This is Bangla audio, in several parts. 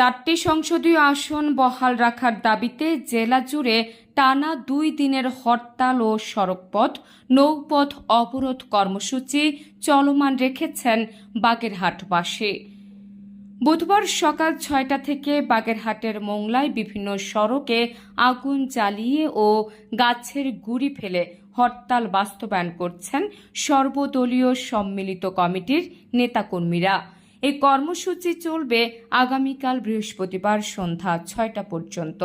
চারটি সংসদীয় আসন বহাল রাখার দাবিতে জেলা জুড়ে টানা দুই দিনের হরতাল ও সড়কপথ, নৌপথ অবরোধ কর্মসূচি চলমান রেখেছেন বাগেরহাটবাসী। বুধবার সকাল ছয়টা থেকে বাগেরহাটের মোংলায় বিভিন্ন সড়কে আগুন জ্বালিয়ে ও গাছের গুড়ি ফেলে হরতাল বাস্তবায়ন করছেন সর্বদলীয় সম্মিলিত কমিটির নেতাকর্মীরা। এই কর্মসূচি চলবে আগামীকাল বৃহস্পতিবার সন্ধ্যা ছয়টা পর্যন্ত।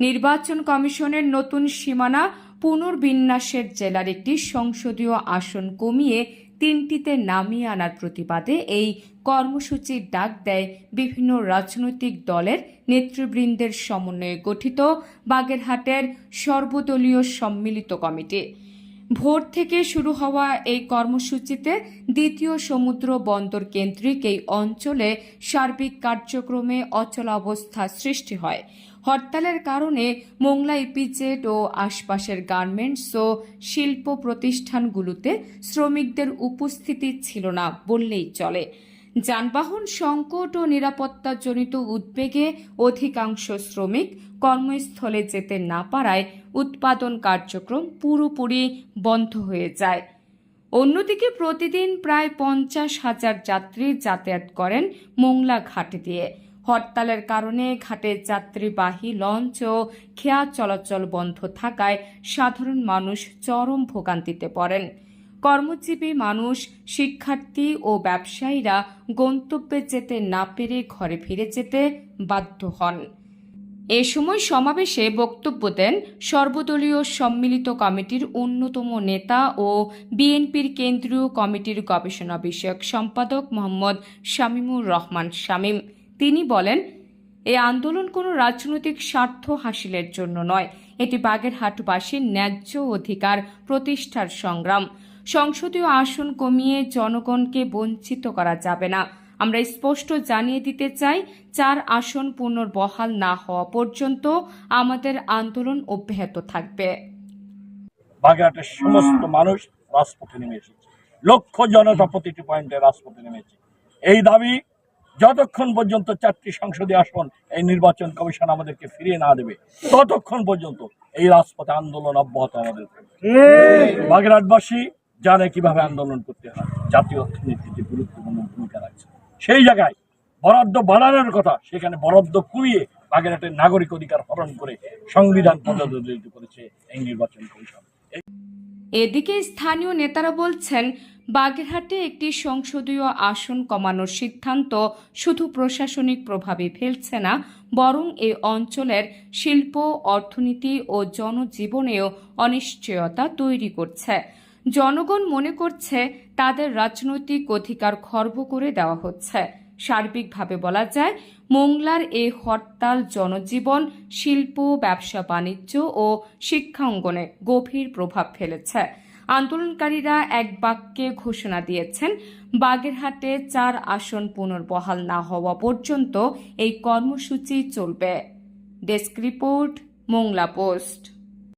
নির্বাচন কমিশনের নতুন সীমানা পুনর্বিন্যাসের জেলার একটি সংসদীয় আসন কমিয়ে তিনটিতে নামিয়ে আনার প্রতিবাদে এই কর্মসূচির ডাক দেয় বিভিন্ন রাজনৈতিক দলের নেতৃবৃন্দের সমন্বয়ে গঠিত বাগেরহাটের সর্বদলীয় সম্মিলিত কমিটি। ভোর থেকে শুরু হওয়া এই কর্মসূচিতে দ্বিতীয় সমুদ্র বন্দর কেন্দ্রিক এই অঞ্চলে সার্বিক কার্যক্রমে অচলাবস্থা সৃষ্টি হয়। হরতালের কারণে মোংলা ইপিজেড ও আশপাশের গার্মেন্টস ও শিল্প প্রতিষ্ঠানগুলোতে শ্রমিকদের উপস্থিতি ছিল না বললেই চলে। যানবাহন সংকট ও নিরাপত্তাজনিত উদ্বেগে অধিকাংশ শ্রমিক কর্মস্থলে যেতে না পারায় উৎপাদন কার্যক্রম পুরোপুরি বন্ধ হয়ে যায়। অন্যদিকে প্রতিদিন প্রায় পঞ্চাশ হাজার যাত্রী যাতায়াত করেন মোংলা ঘাট দিয়ে। হরতালের কারণে ঘাটে যাত্রীবাহী লঞ্চ ও খেয়া চলাচল বন্ধ থাকায় সাধারণ মানুষ চরম ভোগান্তিতে পড়েন। কর্মজীবী মানুষ, শিক্ষার্থী ও ব্যবসায়ীরা গন্তব্যে যেতে না পেরে ঘরে ফিরে যেতে বাধ্য হন। এ সময় সমাবেশে বক্তব্য দেন সর্বদলীয় সম্মিলিত কমিটির অন্যতম নেতা ও বিএনপির কেন্দ্রীয় কমিটির গবেষণা বিষয়ক সম্পাদক মোহাম্মদ শামীমুর রহমান শামীম। তিনি বলেন, এ আন্দোলন কোনো রাজনৈতিক স্বার্থ হাসিলের জন্য নয়। এটি বাগেরহাটবাসীর ন্যায্য অধিকার প্রতিষ্ঠার সংগ্রাম। সংসদীয় আসন কমিয়ে জনগণকে বঞ্চিত করা যাবে না। আমরা স্পষ্ট জানিয়ে দিতে চাই, চার আসন পুনর্বহাল না হওয়া পর্যন্ত আমাদের আন্দোলন অব্যাহত থাকবে। বাগেরহাটের সমস্ত মানুষ রাজপথে নেমে এসেছে। লক্ষ জনতা প্রতিটি পয়েন্টে রাজপথে নেমেছে এই দাবি যতক্ষণ পর্যন্ত চারটি সংসদীয় আসন এই নির্বাচন কমিশন আমাদেরকে ফিরিয়ে না দেবে, ততক্ষণ পর্যন্ত এই রাজপথে আন্দোলন অব্যাহত আমাদের। বাগেরহাটবাসী জানে কীভাবে আন্দোলন করতে হয়। জাতীয় অর্থনীতিতে গুরুত্বপূর্ণ ভূমিকা রাখছে। সেই জায়গায় বরাদ্দ বাড়ানোর কথা, সেখানে বরাদ্দ কমিয়ে বাগেরহাটের নাগরিক অধিকার হরণ করে সংবিধান পদদলিত করেছে এই নির্বাচন কমিশন। এদিকে স্থানীয় নেতারা বলছেন, বাগেরহাটে একটি সংসদীয় আসন কমানোর সিদ্ধান্ত শুধু প্রশাসনিক প্রভাবে ফেলছে না, বরং এই অঞ্চলের শিল্প, অর্থনীতি ও জনজীবনেও অনিশ্চয়তা তৈরি করছে। জনগণ মনে করছে তাদের রাজনৈতিক অধিকার খর্ব করে দেওয়া হচ্ছে। সার্বিকভাবে বলা যায়, মোংলার এই হরতাল জনজীবন, শিল্প, ব্যবসা, বাণিজ্য ও শিক্ষা অঙ্গনে গভীর প্রভাব ফেলেছে। আন্দোলনকারীরা এক বাক্যে ঘোষণা দিয়েছেন, বাগেরহাটে চার আসন পুনর্বহাল না হওয়া পর্যন্ত এই কর্মসূচি চলবে। Desk report, Mongla post.